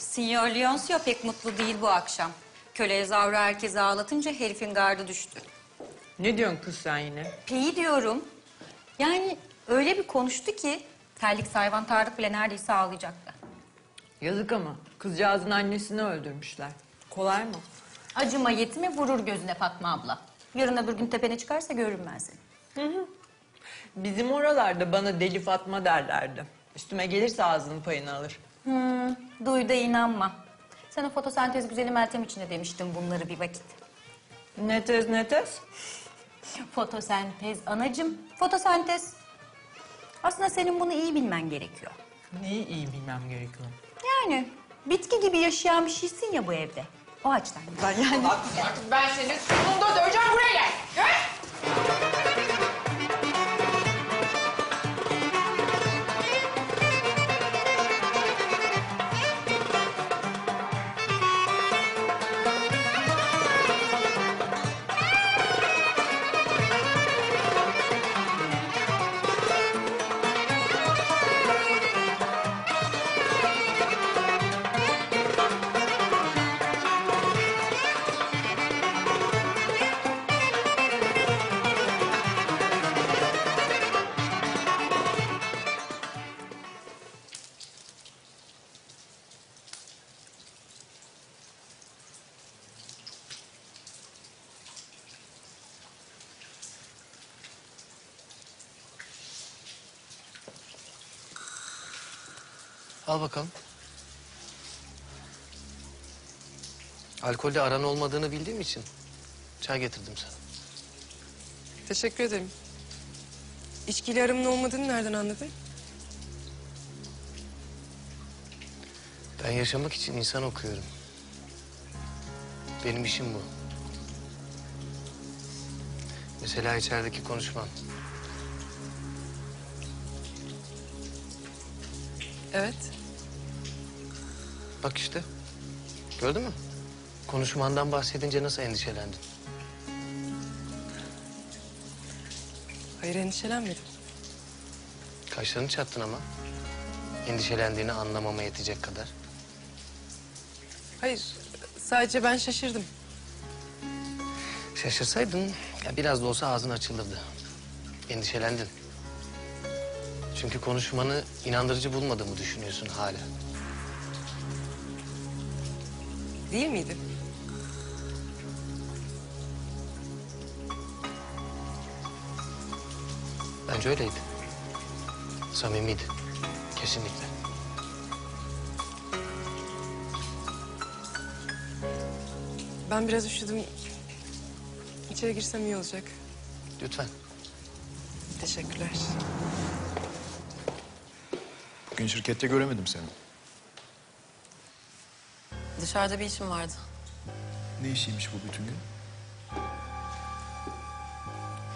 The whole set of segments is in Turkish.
Signor Leoncio pek mutlu değil bu akşam. Köle Zavra herkesi ağlatınca herifin gardı düştü. Ne diyorsun kız sen yine? Peyi diyorum. Yani öyle bir konuştu ki terlik sayvan Tarık bile neredeyse ağlayacaktı. Yazık ama kızcağızın annesini öldürmüşler. Kolay mı? Acıma yetime vurur gözüne Fatma abla. Yarın öbür gün tepene çıkarsa görürüm ben seni. Bizim oralarda bana deli Fatma derlerdi. Üstüme gelirse ağzının payını alır. Hmm, duy da inanma. Sen o fotosentez güzeli Meltem için de demiştin bunları bir vakit. Ne tez ne tez? Fotosentez anacım, fotosentez. Aslında senin bunu iyi bilmen gerekiyor. Neyi iyi bilmem gerekiyor. Yani bitki gibi yaşayan bir şeysin ya bu evde. O açıdan. Ben yani... Artık ben seni sonunda döveceğim buraya gel. Gel. Al bakalım. Alkolde aran olmadığını bildiğim için çay getirdim sana. Teşekkür ederim. İçkiyle aramın olmadığını nereden anladın? Ben yaşamak için insan okuyorum. Benim işim bu. Mesela içerideki konuşman. Evet. Bak işte. Gördün mü? Konuşmandan bahsedince nasıl endişelendin? Hayır endişelenmedim. Kaşlarını çattın ama. Endişelendiğini anlamama yetecek kadar. Hayır. Sadece ben şaşırdım. Şaşırsaydın ya biraz da olsa ağzın açılırdı. Endişelendin. Çünkü konuşmanı inandırıcı bulmadığımı düşünüyorsun hala. Değil miydi? Bence öyleydi. Samimiydi. Kesinlikle. Ben biraz üşüdüm. İçeri girsem iyi olacak. Lütfen. Teşekkürler. Bugün şirkette göremedim seni. Dışarıda bir işim vardı. Ne işiymiş bu bütün gün?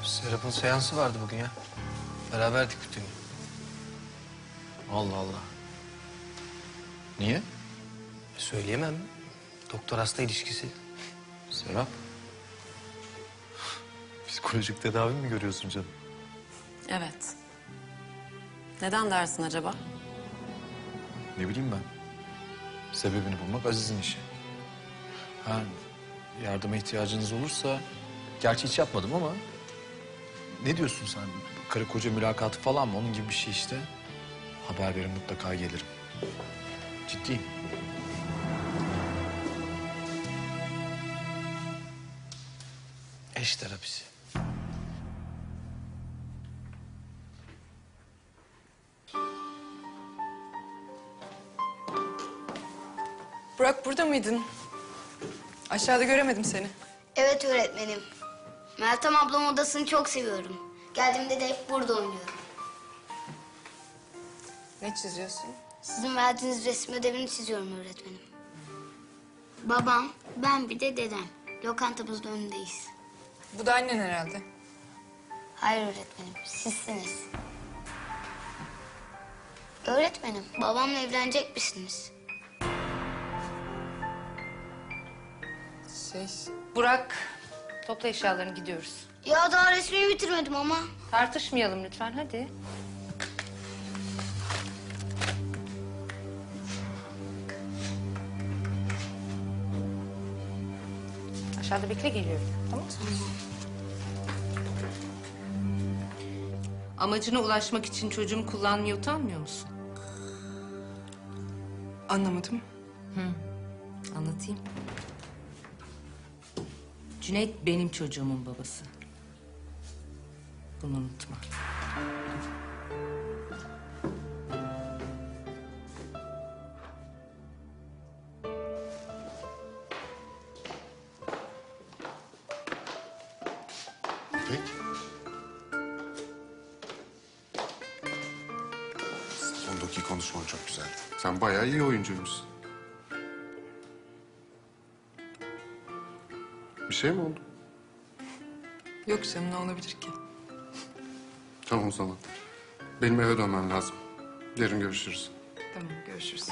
Serap'ın seansı vardı bugün ya. Beraberdik bütün gün. Allah Allah. Niye? E, Söyleyemem. Doktor hasta ilişkisi. Serap. Psikolojik tedavi mi görüyorsun canım? Evet. Neden dersin acaba? Ne bileyim ben. Sebebini bulmak Aziz'in işi. Ha, yardıma ihtiyacınız olursa... Gerçi hiç yapmadım ama... Ne diyorsun sen? Karı koca mülakatı falan mı? Onun gibi bir şey işte. Haber verin mutlaka gelirim. Ciddiyim. Eş terapisi. Burak burada mıydın? Aşağıda göremedim seni. Evet öğretmenim. Meltem ablam odasını çok seviyorum. Geldiğimde de hep burada oynuyorum. Ne çiziyorsun? Sizin verdiğiniz resim ödevini çiziyorum öğretmenim. Babam, ben bir de dedem. Lokantamızın önündeyiz. Bu da annen herhalde. Hayır öğretmenim, sizsiniz. Öğretmenim, babamla evlenecek misiniz? Neyse. Burak, topla eşyalarını gidiyoruz. Ya daha resmini bitirmedim ama. Tartışmayalım lütfen hadi. Aşağıda bekle geliyorum. Tamam mı? Amacına ulaşmak için çocuğumu kullanmaya utanmıyor musun? Anlamadım. Hı. Anlatayım. Cüneyt benim çocuğumun babası. Bunu unutma. İpek. Sondaki konuşman çok güzel. Sen bayağı iyi oyuncuymuşsun. Bir şey mi oldu? Yok canım ne olabilir ki? Tamam o zaman. Benim eve dönmem lazım. Yarın görüşürüz. Tamam görüşürüz.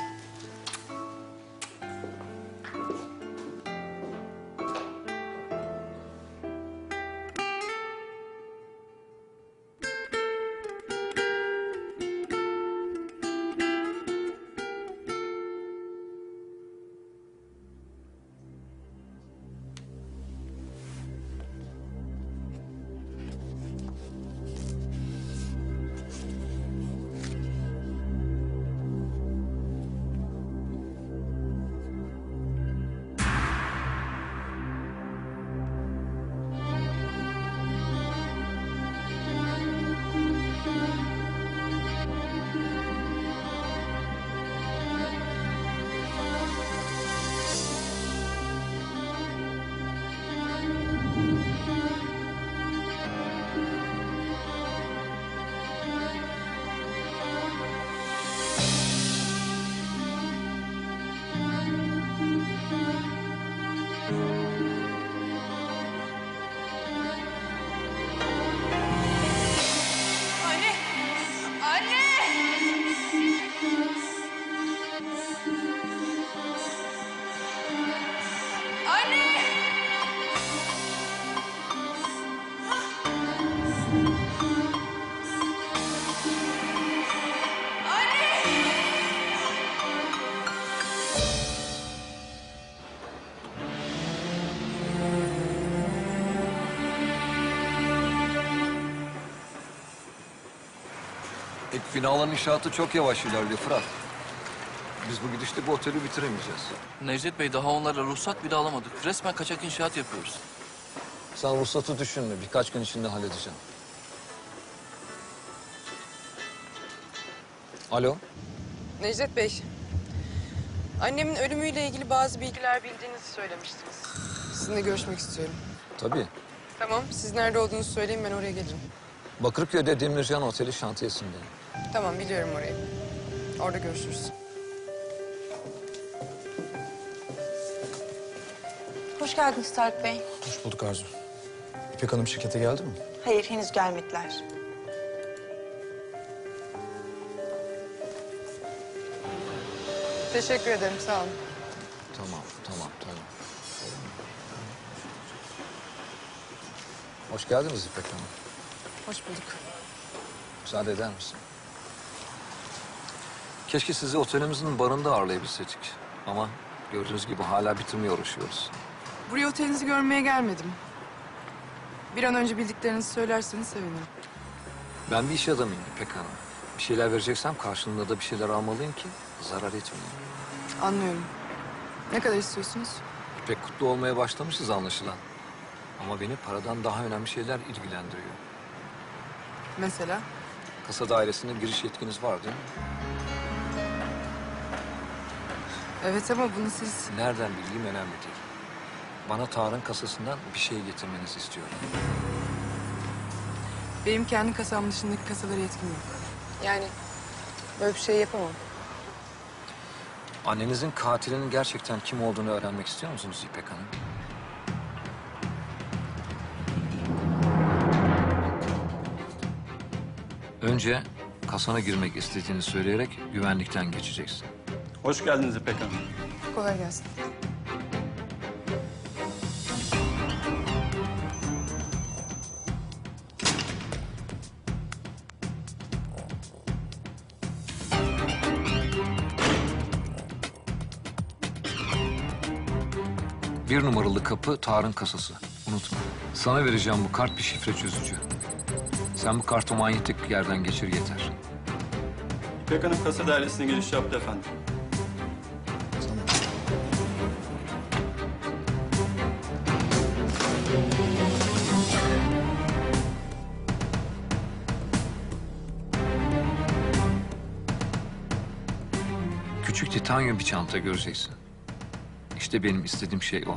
Binaların inşaatı çok yavaş ilerliyor Fırat. Biz bu gidişte bu oteli bitiremeyeceğiz. Necdet Bey daha onlara ruhsat bile alamadık. Resmen kaçak inşaat yapıyoruz. Sen ruhsatı düşünme. Birkaç gün içinde halledeceğim. Alo. Necdet Bey. Annemin ölümüyle ilgili bazı bilgiler bildiğinizi söylemiştiniz. Sizinle görüşmek istiyorum. Tabii. Tamam, siz nerede olduğunuzu söyleyin ben oraya gelirim. Bakırköy'de Demircan Oteli şantiyesinde. Tamam, biliyorum orayı. Orada görüşürüz. Hoş geldiniz Tarık Bey. Hoş bulduk Arzu. İpek Hanım şirkete geldi mi? Hayır, henüz gelmediler. Teşekkür ederim, sağ olun. Tamam, tamam, tamam. Hoş geldiniz İpek Hanım. Hoş bulduk. Müsaade eder misin? Keşke sizi otelimizin barında ağırlayabilseydik. Ama gördüğünüz gibi hala bitirmeye uğraşıyoruz. Buraya otelinizi görmeye gelmedim. Bir an önce bildiklerinizi söylerseniz sevinirim. Ben bir iş adamıyım İpek Hanım. Bir şeyler vereceksem karşılığında da bir şeyler almalıyım ki zarar etmeyeyim. Anlıyorum. Ne kadar istiyorsunuz? İpek kutlu olmaya başlamışız anlaşılan. Ama beni paradan daha önemli şeyler ilgilendiriyor. Mesela? Kasa dairesine giriş yetkiniz var değil mi? Evet ama bunu siz... Nereden bildiğim önemli değil. Bana Tarık'ın kasasından bir şey getirmenizi istiyorum. Benim kendi kasam dışındaki kasalara yetkim yok. Yani böyle bir şey yapamam. Annenizin katilinin gerçekten kim olduğunu öğrenmek istiyor musunuz İpek Hanım? Önce kasana girmek istediğini söyleyerek güvenlikten geçeceksin. Hoş geldiniz İpek Hanım. Kolay gelsin. Bir numaralı kapı Tarık'ın kasası. Unutma. Sana vereceğim bu kart bir şifre çözücü. Sen bu kartı manyetik yerden geçir yeter. İpek Hanım kasa dairesine giriş yaptı efendim. Titanyum bir çanta göreceksin. İşte benim istediğim şey o.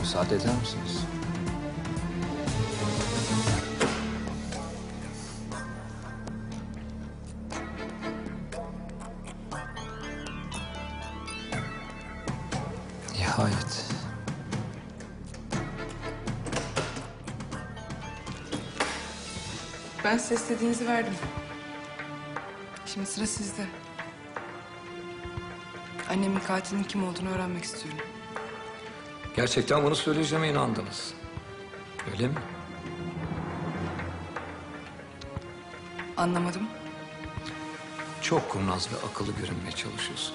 Müsaade eder misiniz? Nihayet. Ben size istediğinizi verdim. Şimdi sıra sizde. Annemin katilinin kim olduğunu öğrenmek istiyorum. Gerçekten bunu söyleyeceğime inandınız. Öyle mi? Anlamadım. Çok kurnaz ve akıllı görünmeye çalışıyorsun.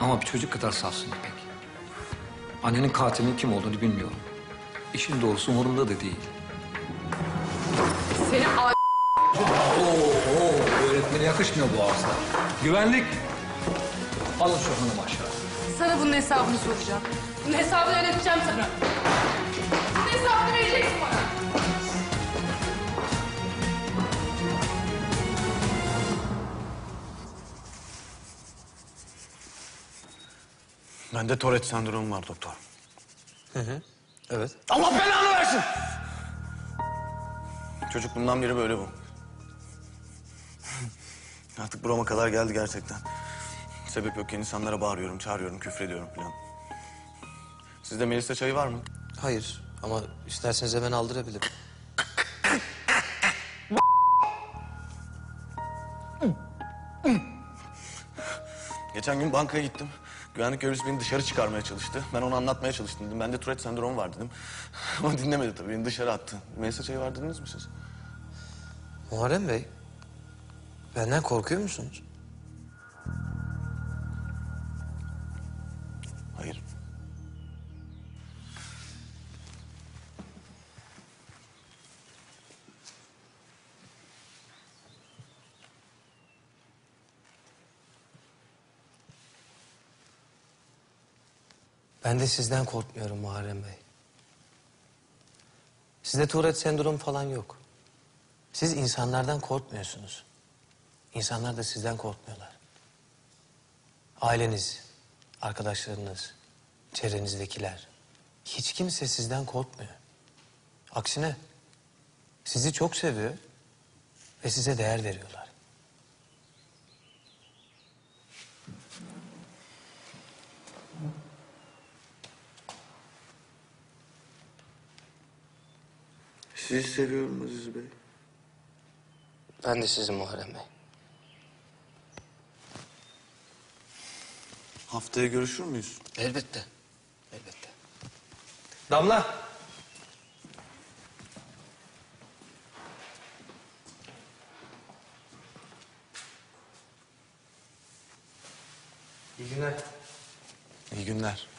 Ama bir çocuk kadar safsın İpek. Annenin katilinin kim olduğunu bilmiyorum. İşin doğrusu umurumda da değil. Seni a- Oo, oo, öğretmene yakışmıyor bu ağızda. Güvenlik. Alın şu hanımı aşağı. Sana bunun hesabını soracağım. Bunun hesabını ödeteceğim sana. Bunun hesabını vereceksin bana. Bende Tourette sendromu var doktor. Hı hı. Evet. Allah belanı versin! Çocukluğumdan beri böyle bu. Artık burama kadar geldi gerçekten. Sebep yokken insanlara bağırıyorum, çağırıyorum, küfrediyorum falan. Sizde Melisa çayı var mı? Hayır ama isterseniz hemen aldırabilirim. Geçen gün bankaya gittim. Güvenlik görevlisi beni dışarı çıkarmaya çalıştı. Ben onu anlatmaya çalıştım dedim. Bende Tourette sendromu var dedim. Ama dinlemedi tabii. Beni dışarı attı. Melisa çayı var dediniz mi siz? Muharrem Bey, benden korkuyor musunuz? Ben de sizden korkmuyorum Muharrem Bey. Sizde Tourette sendromu falan yok. Siz insanlardan korkmuyorsunuz. İnsanlar da sizden korkmuyorlar. Aileniz, arkadaşlarınız, çevrenizdekiler. Hiç kimse sizden korkmuyor. Aksine sizi çok seviyor ve size değer veriyorlar. Sizi seviyorum Aziz Bey. Ben de sizi Muharrem Bey. Haftaya görüşür müyüz? Elbette. Elbette. Damla. İyi günler. İyi günler.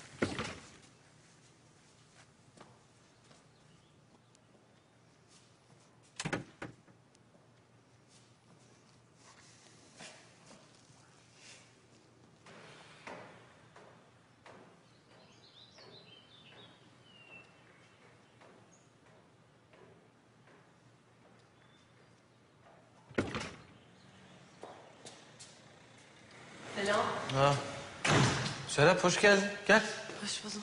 Selam. Ha. Serap hoş geldin. Gel. Hoş buldum.